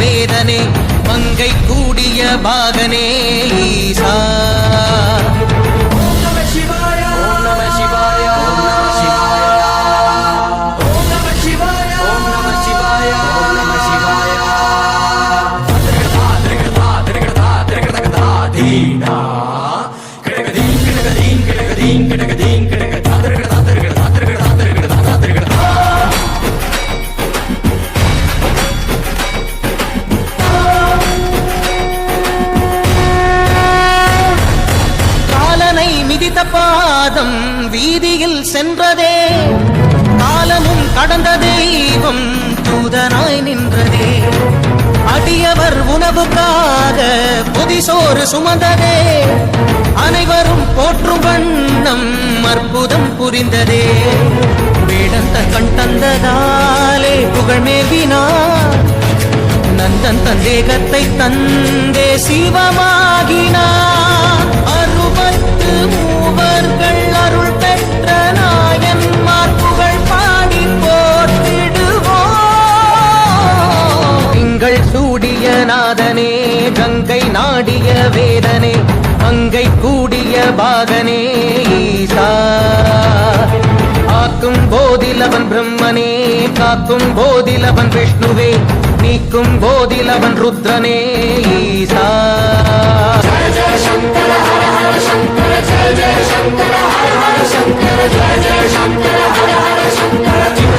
வேதனே மங்கை கூடிய பாகனே. வீதியில் சென்றதே. காலமும் கடந்த தெய்வம் தூதனாய் நின்றதே. அடியவர் உணவுக்காக புதிசோறு சுமந்ததே. அனைவரும் போற்றும் வண்ணம் அற்புதம் புரிந்ததே. வேடந்த கண் தந்ததாலே புகழ்மேவினா நந்தன் தந்தேகத்தை தந்தே சிவமாகினார் ஆடிய வேதனே அங்கை கூடிய பாகனே ஈசா ஆக்கும் போதில் அவன் பிரம்மனே காக்கும் போதில் விஷ்ணுவே நீக்கும் போதில் ருத்ரனே ஈசா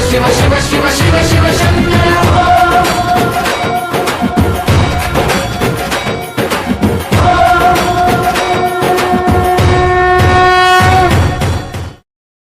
சிவ சிவ சிவ சிவ சிவ